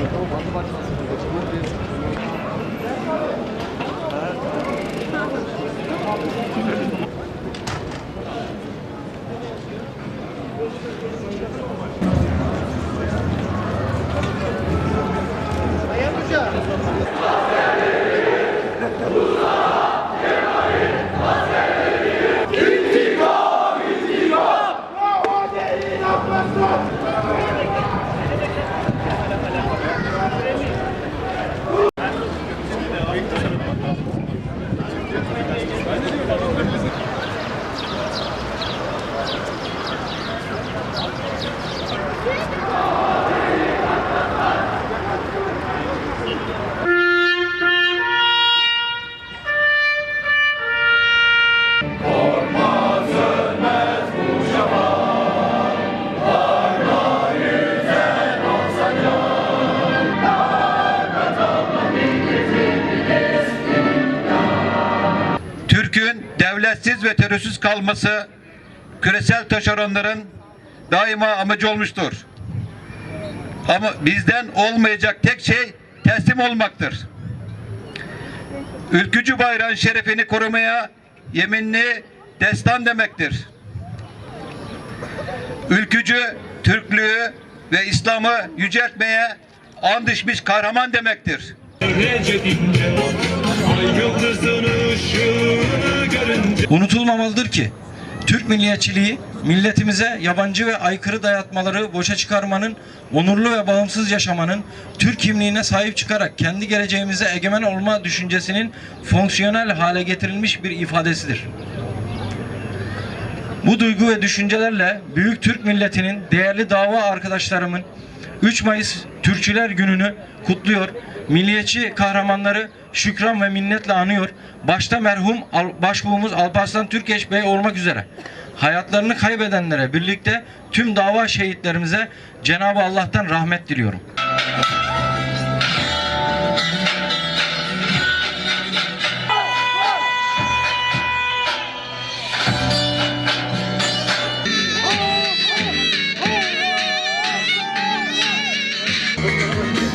গত বছর devletsiz ve terörsüz kalması küresel taşeronların daima amacı olmuştur. Ama bizden olmayacak tek şey teslim olmaktır. Ülkücü bayrağın şerefini korumaya yeminli destan demektir. Ülkücü Türklüğü ve İslam'ı yüceltmeye and kahraman demektir. Recep'ince Ay yıldızın görünce Unutulmamalıdır ki Türk milliyetçiliği milletimize yabancı ve aykırı dayatmaları boşa çıkarmanın, onurlu ve bağımsız yaşamanın, Türk kimliğine sahip çıkarak kendi geleceğimize egemen olma düşüncesinin fonksiyonel hale getirilmiş bir ifadesidir. Bu duygu ve düşüncelerle Büyük Türk milletinin değerli dava arkadaşlarımın 3 Mayıs Türkçüler Günü'nü kutluyor. Milliyetçi kahramanları şükran ve minnetle anıyor. Başta merhum Başbuğumuz Alparslan Türkeş Bey olmak üzere hayatlarını kaybedenlere birlikte tüm dava şehitlerimize Cenab-ı Allah'tan rahmet diliyorum.